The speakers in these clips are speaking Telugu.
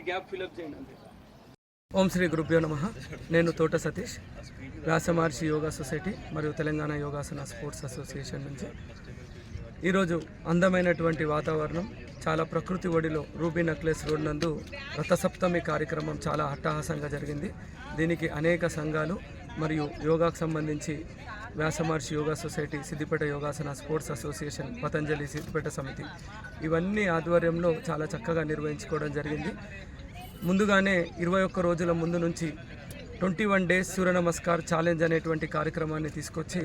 ఫిలప్ చేయండి అంతే ఓం శ్రీ గురుభ్యో నమ. నేను తోట సతీష్ వ్యాసమహర్షి యోగా సొసైటీ మరియు తెలంగాణ యోగాసన స్పోర్ట్స్ అసోసియేషన్ నుంచి. ఈరోజు అందమైనటువంటి వాతావరణం చాలా ప్రకృతి ఒడిలో రూబీ నక్లెస్ రోడ్ నందు రథసప్తమి కార్యక్రమం చాలా అట్టహాసంగా జరిగింది. దీనికి అనేక సంఘాలు మరియు యోగాకు సంబంధించి Vyasa Maharshi yoga society Siddipet Yogasana sports association Patanjali Siddipet సమితి. ఇవన్నీ ఆధ్వర్యంలో చాలా చక్కగా నిర్వహించుకోవడం జరిగింది. ముందుగానే ఇరవై ఒక్క రోజుల ముందు నుంచి twenty one days Surya Namaskar challenge అనేటువంటి కార్యక్రమాన్ని తీసుకొచ్చి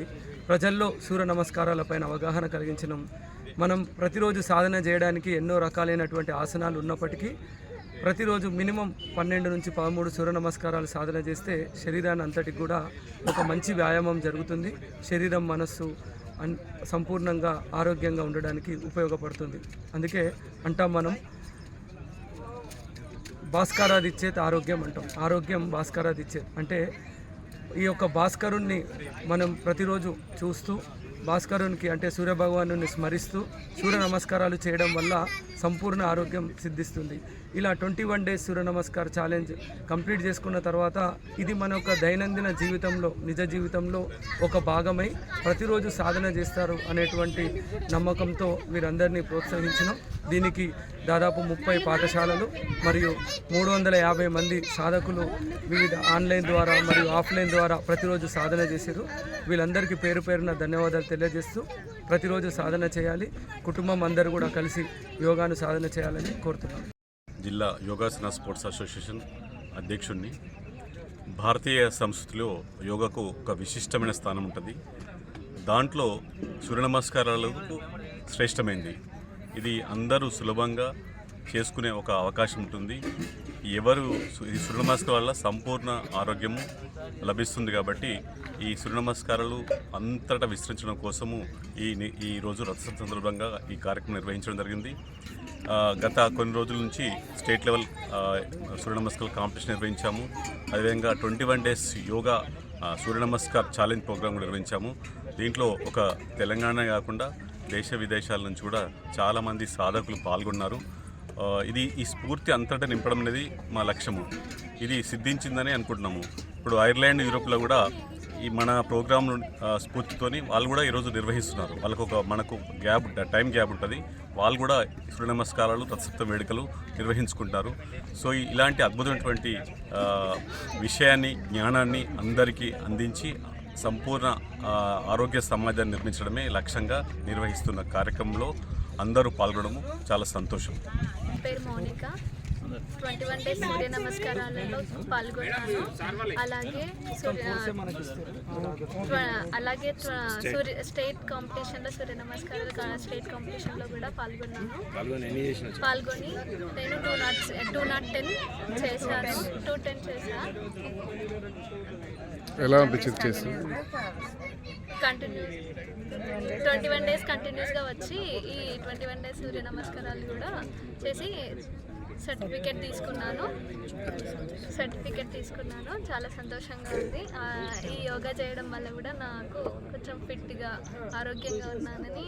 ప్రజల్లో సూర్య నమస్కారాలపైన అవగాహన కలిగించడం మనం ప్రతిరోజు సాధన చేయడానికి ఎన్నో రకాలైనటువంటి ఆసనాలు ఉన్నప్పటికీ ప్రతిరోజు మినిమం పన్నెండు నుంచి పదమూడు సూర్య నమస్కారాలు సాధన చేస్తే శరీరాన్ని అంతటికి కూడా ఒక మంచి వ్యాయామం జరుగుతుంది. శరీరం మనస్సు అన్ సంపూర్ణంగా ఆరోగ్యంగా ఉండడానికి ఉపయోగపడుతుంది. అందుకే అంటాం మనం భాస్కరాదిచ్చేత్ ఆరోగ్యం అంటాం. ఆరోగ్యం భాస్కరాదిచ్చేత్. అంటే ఈ యొక్క భాస్కరుణ్ణి మనం ప్రతిరోజు చూస్తూ భాస్కరునికి అంటే సూర్యభగవాను స్మరిస్తూ సూర్య నమస్కారాలు చేయడం వల్ల సంపూర్ణ ఆరోగ్యం సిద్ధిస్తుంది. ఇలా twenty one days Surya Namaskar challenge complete చేసుకున్న తర్వాత ఇది మన యొక్క దైనందిన జీవితంలో నిజ జీవితంలో ఒక భాగమై ప్రతిరోజు సాధన చేస్తారు అనేటువంటి నమ్మకంతో వీరందరినీ ప్రోత్సహించడం దీనికి దాదాపు ముప్పై పాఠశాలలు మరియు మూడు వందల యాభై మంది సాధకులు వివిధ ఆన్లైన్ ద్వారా మరియు ఆఫ్లైన్ ద్వారా ప్రతిరోజు సాధన చేశారు. వీళ్ళందరికీ పేరు పేరున ధన్యవాదాలు తెలియజేస్తూ ప్రతిరోజు సాధన చేయాలి. కుటుంబం అందరూ కూడా కలిసి యోగాను సాధన చేయాలని కోరుతున్నాను జిల్లా యోగాసన స్పోర్ట్స్ అసోసియేషన్ అధ్యక్షుడిని భారతీయ సంస్కృతిలో యోగాకు ఒక విశిష్టమైన స్థానం ఉంటుంది. దాంట్లో సూర్య నమస్కారాలకు శ్రేష్టమైంది. ఇది అందరూ సులభంగా చేసుకునే ఒక అవకాశం ఉంటుంది. ఎవరు ఈ సూర్య నమస్కారం వల్ల సంపూర్ణ ఆరోగ్యము లభిస్తుంది కాబట్టి ఈ సూర్య నమస్కారాలు అంతటా విస్తరించడం కోసము ఈ ఈ రోజు రథసప్తమి సందర్భంగా ఈ కార్యక్రమం నిర్వహించడం జరిగింది. గత కొన్ని రోజుల నుంచి స్టేట్ లెవెల్ సూర్య నమస్కార కాంపిటీషన్ నిర్వహించాము. అదేవిధంగా twenty one days yoga Surya Namaskar challenge program నిర్వహించాము. దీంట్లో ఒక తెలంగాణ కాకుండా దేశ విదేశాల నుంచి కూడా చాలామంది సాధకులు పాల్గొన్నారు. ఇది ఈ స్ఫూర్తి అంతటా నింపడం అనేది మా లక్ష్యము. ఇది సిద్ధించిందని అనుకుంటున్నాము. ఇప్పుడు ఐర్లాండ్ యూరోప్లో కూడా ఈ మన ప్రోగ్రామ్ స్ఫూర్తితోని వాళ్ళు కూడా ఈరోజు నిర్వహిస్తున్నారు. వాళ్ళకు ఒక మనకు గ్యాప్ టైం గ్యాప్ ఉంటుంది. వాళ్ళు కూడా సూర్య నమస్కారాలు తత్సప్త వేడుకలు నిర్వహించుకుంటారు. సో ఇలాంటి అద్భుతమైనటువంటి విషయాన్ని జ్ఞానాన్ని అందరికీ అందించి సంపూర్ణ ఆరోగ్య సమాజాన్ని నిర్మించడమే లక్ష్యంగా నిర్వహిస్తున్న కార్యక్రమంలో అందరూ పాల్గొనడము చాలా సంతోషం. పేరు Mounika. Twenty one days Surya నమస్కారాలలో పాల్గొన్నాను. అలాగే అలాగే సూర్య స్టేట్ కాంపిటీషన్లో సూర్య నమస్కారాలు స్టేట్ కాంపిటీషన్లో కూడా పాల్గొన్నాను. పాల్గొని నేను two not two not ten చేశాను. టూ టెన్ చేశాను ఎలా అనిపించింది చేసి? కంటిన్యూ ట్వంటీ వన్ డేస్ కంటిన్యూస్గా వచ్చి ఈ ట్వంటీ వన్ డేస్ సూర్య నమస్కారాలు కూడా చేసి సర్టిఫికేట్ తీసుకున్నాను. సర్టిఫికేట్ తీసుకున్నాను. చాలా సంతోషంగా ఉంది. ఈ యోగా చేయడం వల్ల కూడా నాకు కొంచెం ఫిట్గా ఆరోగ్యంగా ఉన్నానని